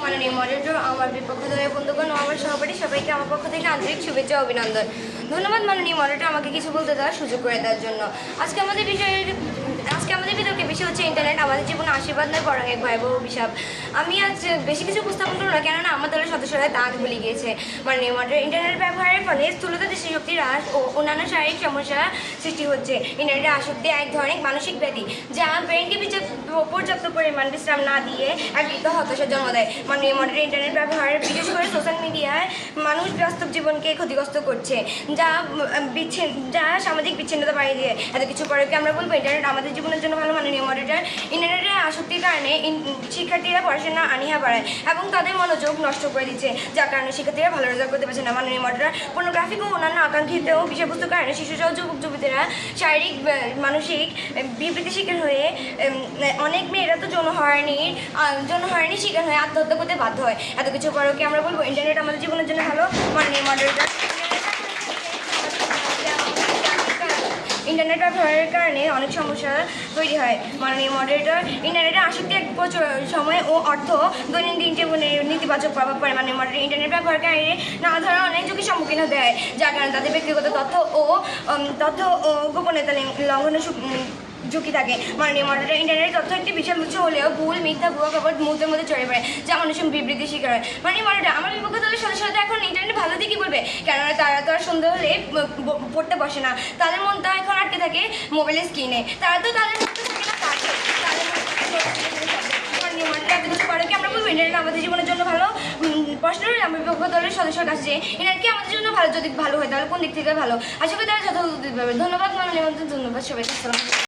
মাননীয় মডারেটর আমার বিপক্ষ দলের বন্ধুগণ ও আমার সহপাঠী সবাইকে আমার পক্ষ থেকে আন্তরিক শুভেচ্ছা অভিনন্দন। ধন্যবাদ মাননীয় মডারেটর আমাকে কিছু বলতে দেওয়ার সুযোগ করে দেওয়ার জন্য। আজকে আমাদের বিষয় আজকে আমাদের বিতর্কের বিষয় হচ্ছে ইন্টারনেট আমাদের জীবনে আশীর্বাদ নয়, বরং এক ভয়াবহ অভিশাপ। আমি আজ বেশি কিছু উপস্থাপন করব না, কেননা আমার দলের সদস্যরা দাঁত বলে গিয়েছে। মাননীয় মডারেটর ইন্টারনেট ব্যবহারের ফলে স্থূলতা দৃষ্টিশক্তি হ্রাস ও অন্যান্য শারীরিক সমস্যা সৃষ্টি হচ্ছে। ইন্টারনেটের আসক্তি এক ধরনের মানসিক ব্যাধি, যা ব্রেনকে পর্যাপ্ত পরিমাণ বিশ্রাম না দিয়ে এক বৃদ্ধ হতাশার জন্ম দেয়। মাননীয় মডেল ইন্টারনেট ব্যবহার, বিশেষ করে সোশ্যাল বাস্তব জীবনকে ক্ষতিগ্রস্ত করছে, যা বিচ্ছিন্ন, যা সামাজিক বিচ্ছিন্নতা বাড়িয়ে দিয়ে এত কিছু পরে কি আমরা বলব ইন্টারনেট আমাদের জীবনের জন্য ভালো মাননীয় মডারেটার ইন্টারনেটের আসক্তির কারণে শিক্ষার্থীরা পড়াশোনা আনিহা বাড়ায় এবং তাদের মনোযোগ নষ্ট করে দিচ্ছে, যার কারণে শিক্ষার্থীরা ভালো রেজাল্ট করতে পারছে না। মাননীয় মডারেটার পর্নোগ্রাফিক ও অন্যান্য আকাঙ্ক্ষিত বিষয়বস্তুর কারণে শিশু সহ যুবক যুবতীরা শারীরিক মানসিক বিবৃতি শিকার হয়ে অনেক মেয়েরা তো যৌন হয়রানির যৌন হয়রানির শিকার হয়ে আত্মহত্যা করতে বাধ্য হয়। এত কিছু পরেও কি আমরা বলব ইন্টারনেট আমাদের জীবনের জন্য ভালো মাননীয় মডারেটার ইন্টারনেট ব্যবহারের কারণে অনেক সমস্যা তৈরি হয়। মাননীয় মডারেটর ইন্টারনেটের আসক্তি এক বছর সময় ও অর্থ দৈনন্দিন জীবনে নেতিবাচক প্রভাব পড়ে। মাননীয় মডারেটর ইন্টারনেট ব্যবহারকারী নানা ধরনের অনেক ঝুঁকির সম্মুখীন হতে হয়। যার কারণে তাদের ব্যক্তিগত তথ্য ও তথ্য ও গোপনীয়তা লঙ্ঘনের ঝুঁকি থাকে। মাননীয় মডারেটর ইন্টারনেট তথ্য একটি বিশাল উৎস হলেও ভুল, মিথ্যা, ভুয়া খবর মুহূর্তের মধ্যে ছড়িয়ে পড়ে, যা মানুষের বিবৃতি শিকার হয়। মাননীয় মডারেটর আমার বিপক্ষ দলের সদস্যরা এখন ইন্টারনেট কেননা তারা তো আর সন্ধ্যা হলে ব- ব- পড়তে বসে না তাদের মন তো এখন আটকে থাকে মোবাইলের স্ক্রিনে তারা তো তাদের মন মন আমরা আমাদের জীবনের জন্য ভালো দলের কি আমাদের জন্য ভালো যদি ভালো হয় তাহলে কোন দিক থেকে ভালো আশা করি তারা ধন্যবাদ ধন্যবাদ সবাইকে